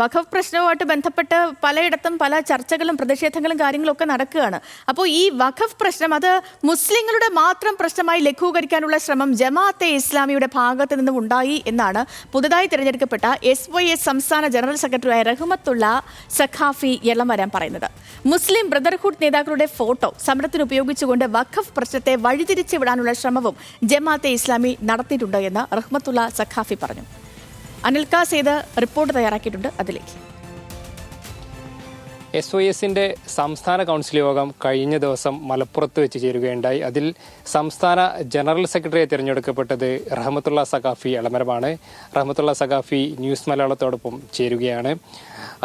വഖഫ് പ്രശ്നവുമായിട്ട് ബന്ധപ്പെട്ട് പലയിടത്തും പല ചർച്ചകളും പ്രതിഷേധങ്ങളും കാര്യങ്ങളും ഒക്കെ നടക്കുകയാണ്. അപ്പോൾ ഈ വഖഫ് പ്രശ്നം അത് മുസ്ലിങ്ങളുടെ മാത്രം പ്രശ്നമായി ലഘൂകരിക്കാനുള്ള ശ്രമം ജമാഅത്തെ ഇസ്ലാമിയുടെ ഭാഗത്ത് നിന്നും ഉണ്ടായി എന്നാണ് പുതുതായി തിരഞ്ഞെടുക്കപ്പെട്ട എസ് വൈ എസ് സംസ്ഥാന ജനറൽ സെക്രട്ടറിയായ റഹ്മത്തുള്ള സഖാഫി എളമരം പറയുന്നത്. മുസ്ലിം ബ്രദർഹുഡ് നേതാക്കളുടെ ഫോട്ടോ സമരത്തിന് ഉപയോഗിച്ചുകൊണ്ട് വഖഫ് പ്രശ്നത്തെ വഴിതിരിച്ചു വിടാനുള്ള ശ്രമവും ജമാഅത്തെ ഇസ്ലാമി നടത്തിയിട്ടുണ്ട് എന്ന് റഹ്മത്തുള്ള സഖാഫി പറഞ്ഞു. അനിൽക ചെയ്ത റിപ്പോർട്ട് തയ്യാറാക്കിയിട്ടുണ്ട് അതിലേക്ക്. എസ് ഒ എസിന്റെ സംസ്ഥാന കൗൺസിൽ യോഗം കഴിഞ്ഞ ദിവസം മലപ്പുറത്ത് വെച്ച് ചേരുകയുണ്ടായി. അതിൽ സംസ്ഥാന ജനറൽ സെക്രട്ടറിയെ തിരഞ്ഞെടുക്കപ്പെട്ടത് റഹമത്തുള്ള സഖാഫി എളമരമാണ്. റഹമത്തുള്ള സഖാഫി ന്യൂസ് മലയാളത്തോടൊപ്പം ചേരുകയാണ്.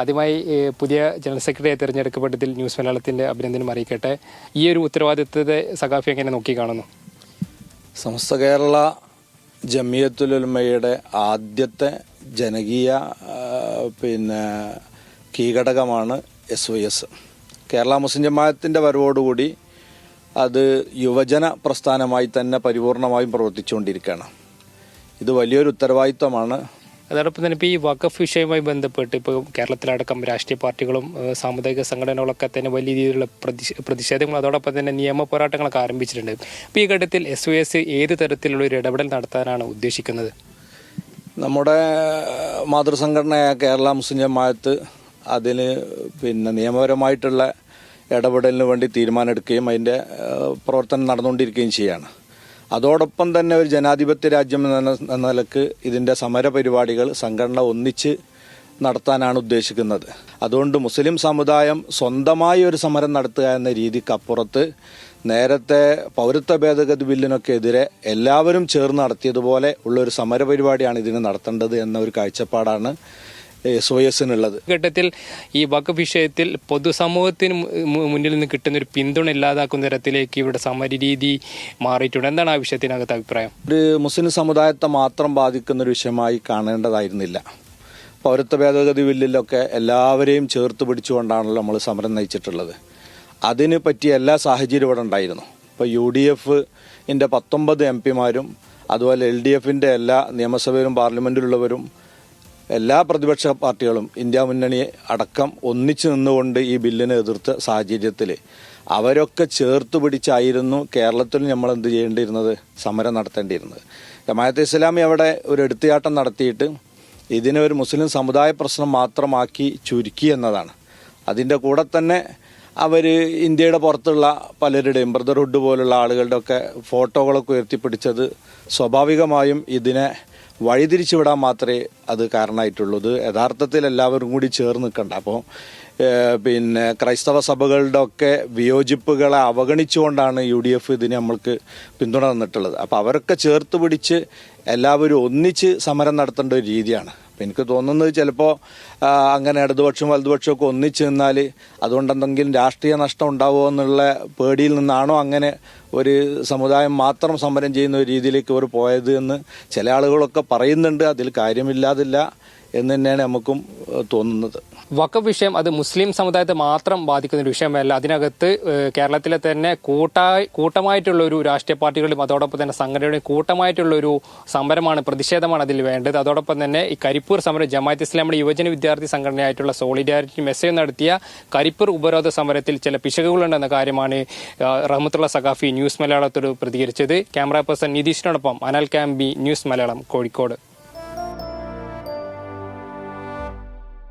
ആദ്യമായി പുതിയ ജനറൽ സെക്രട്ടറിയെ തിരഞ്ഞെടുക്കപ്പെട്ടതിൽ ന്യൂസ് മലയാളത്തിന്റെ അഭിനന്ദനം അറിയിക്കട്ടെ. ഈ ഒരു ഉത്തരവാദിത്വത്തെ സഖാഫി എങ്ങനെ നോക്കിക്കാണുന്നു സമസ്ത കേരള ജമിയത്തുലുൽമയുടെ ആദ്യത്തെ ജനകീയ പിന്നെ കീഘടകമാണ് S Y S Kerala Muslim ജമാഅത്തിന്റെ വരവോടുകൂടി അത് യുവജന പ്രസ്ഥാനമായി തന്നെ പരിപൂർണമായും പ്രവർത്തിച്ചുകൊണ്ടിരിക്കുകയാണ്. ഇത് വലിയൊരു ഉത്തരവാദിത്വമാണ്. അതോടൊപ്പം തന്നെ ഇപ്പോൾ ഈ വഖഫ് വിഷയവുമായി ബന്ധപ്പെട്ട് ഇപ്പോൾ കേരളത്തിലടക്കം രാഷ്ട്രീയ പാർട്ടികളും സാമുദായിക സംഘടനകളൊക്കെ തന്നെ വലിയ രീതിയിലുള്ള പ്രതിഷ- പ്രതിഷേധങ്ങളും അതോടൊപ്പം തന്നെ നിയമ പോരാട്ടങ്ങളൊക്കെ ആരംഭിച്ചിട്ടുണ്ട്. അപ്പോൾ ഈ ഘട്ടത്തിൽ എസ് ഒ എസ് ഏത് തരത്തിലുള്ള ഒരു ഇടപെടൽ നടത്താനാണ് ഉദ്ദേശിക്കുന്നത്? നമ്മുടെ മാതൃസംഘടനയായ കേരള മുസ്ലിം ജമാഅത്ത് അതിന് പിന്നെ നിയമപരമായിട്ടുള്ള ഇടപെടലിന് വേണ്ടി തീരുമാനമെടുക്കുകയും അതിന്റെ പ്രവർത്തനം നടന്നുകൊണ്ടിരിക്കുകയും ചെയ്യാണ്. അതോടൊപ്പം തന്നെ ഒരു ജനാധിപത്യ രാജ്യം എന്ന നിലയ്ക്ക് ഇതിന്റെ സമര പരിപാടികൾ സംഘടന ഒന്നിച്ച് നടത്താനാണ് ഉദ്ദേശിക്കുന്നത്. അതുകൊണ്ട് മുസ്ലിം സമുദായം സ്വന്തമായി ഒരു സമരം നടത്തുക എന്ന രീതിക്കപ്പുറത്ത് നേരത്തെ പൗരത്വ ഭേദഗതി ബില്ലിനൊക്കെ എതിരെ എല്ലാവരും ചേർന്ന് നടത്തിയതുപോലെ ഉള്ള ഒരു സമര പരിപാടിയാണ് ഇതിന് നടത്തേണ്ടത് എന്ന ഒരു കാഴ്ചപ്പാടാണ് എസ് ഒ എസിനുള്ളത് ഈ ഘട്ടത്തിൽ ഈ വഖഫ് വിഷയത്തിൽ പൊതുസമൂഹത്തിന് മുന്നിൽ നിന്ന് കിട്ടുന്ന ഒരു പിന്തുണ ഇല്ലാതാക്കുന്ന തരത്തിലേക്ക് ഇവിടെ സമരരീതി മാറിയിട്ടുണ്ട്. എന്താണ് ആ വിഷയത്തിനകത്ത് അഭിപ്രായം? ഒരു മുസ്ലിം സമുദായത്തെ മാത്രം ബാധിക്കുന്ന ഒരു വിഷയമായി കാണേണ്ടതായിരുന്നില്ല. പൗരത്വ ഭേദഗതി ബില്ലിലൊക്കെ എല്ലാവരെയും ചേർത്ത് പിടിച്ചുകൊണ്ടാണല്ലോ നമ്മൾ സമരം നയിച്ചിട്ടുള്ളത്. അതിന് പറ്റിയ എല്ലാ സാഹചര്യവും ഇവിടെ ഉണ്ടായിരുന്നു. ഇപ്പോൾ യു ഡി എഫിന്റെ പത്തൊമ്പത് എം പിമാരും അതുപോലെ എൽ ഡി എഫിന്റെ എല്ലാ നിയമസഭയിലും പാർലമെന്റിലുള്ളവരും എല്ലാ പ്രതിപക്ഷ പാർട്ടികളും ഇന്ത്യ മുന്നണി അടക്കം ഒന്നിച്ചു നിന്നുകൊണ്ട് ഈ ബില്ലിനെ എതിർത്ത സാഹചര്യത്തിൽ അവരൊക്കെ ചേർത്ത് പിടിച്ചായിരുന്നു കേരളത്തിൽ നമ്മൾ എന്ത് ചെയ്യേണ്ടിയിരുന്നത്? സമരം നടത്തേണ്ടിയിരുന്നത്. ജമാഅത്തെ ഇസ്ലാമി അവിടെ ഒരു എടുത്തുചാട്ടം നടത്തിയിട്ട് ഇതിനെ ഒരു മുസ്ലിം സമുദായ പ്രശ്നം മാത്രമാക്കി ചുരുക്കി എന്നതാണ്. അതിന്റെ കൂടെ തന്നെ അവർ ഇന്ത്യയുടെ പുറത്തുള്ള പലരുടെയും ബ്രദർഹുഡ് പോലുള്ള ആളുകളുടെയൊക്കെ ഫോട്ടോകളൊക്കെ ഉയർത്തിപ്പിടിച്ചത് സ്വാഭാവികമായും ഇതിനെ വഴിതിരിച്ചു വിടാൻ മാത്രമേ അത് കാരണമായിട്ടുള്ളൂ. അത് യഥാർത്ഥത്തിൽ എല്ലാവരും കൂടി ചേർന്ന് നിൽക്കണ്ട. അപ്പോൾ പിന്നെ ക്രൈസ്തവ സഭകളുടെ ഒക്കെ വിയോജിപ്പുകളെ അവഗണിച്ചുകൊണ്ടാണ് യു ഡി എഫ് ഇതിന് നമ്മൾക്ക് പിന്തുണ തന്നിട്ടുള്ളത്. അപ്പോൾ അവരൊക്കെ ചേർത്ത് പിടിച്ച് എല്ലാവരും ഒന്നിച്ച് സമരം നടത്തേണ്ട ഒരു രീതിയാണ്. അപ്പം എനിക്ക് തോന്നുന്നത് ചിലപ്പോൾ അങ്ങനെ ഇടതുപക്ഷവും വലതുപക്ഷവും ഒക്കെ ഒന്നിച്ച് നിന്നാൽ അതുകൊണ്ട് എന്തെങ്കിലും രാഷ്ട്രീയ നഷ്ടം ഉണ്ടാവുമോ എന്നുള്ള പേടിയിൽ നിന്നാണോ അങ്ങനെ ഒരു സമുദായം മാത്രം സമരം ചെയ്യുന്ന ഒരു രീതിയിലേക്ക് ഇവർ പോയത് എന്ന് ചില ആളുകളൊക്കെ പറയുന്നുണ്ട്. അതിൽ കാര്യമില്ലാതില്ല. എന്ന് തന്നെയാണ് നമുക്കും തോന്നുന്നത്. വഖഫ് വിഷയം അത് മുസ്ലിം സമുദായത്തെ മാത്രം ബാധിക്കുന്ന ഒരു വിഷയമല്ല. അതിനകത്ത് കേരളത്തിലെ തന്നെ കൂട്ടായി കൂട്ടമായിട്ടുള്ള ഒരു രാഷ്ട്രീയ പാർട്ടികളും അതോടൊപ്പം തന്നെ സംഘടനയുടെയും കൂട്ടമായിട്ടുള്ള ഒരു സമരമാണ് പ്രതിഷേധമാണ് അതിൽ വേണ്ടത്. അതോടൊപ്പം തന്നെ ഈ കരിപ്പൂർ സമരം ജമാഅത്ത് ഇസ്ലാമിയുടെ യുവജന വിദ്യാർത്ഥി സംഘടനയായിട്ടുള്ള സോളിഡാരിറ്റി മെസ്സേജ് നടത്തിയ കരിപ്പൂർ ഉപരോധ സമരത്തിൽ ചില പിശകുകളുണ്ടെന്ന കാര്യമാണ് റഹ്മത്തുള്ള സഖാഫി ന്യൂസ് മലയാളത്തോട് പ്രതികരിച്ചത്. ക്യാമറ പേഴ്സൺ നിതീഷിനോടൊപ്പം അനൽ ക്യാമ്പി ന്യൂസ് മലയാളം കോഴിക്കോട്.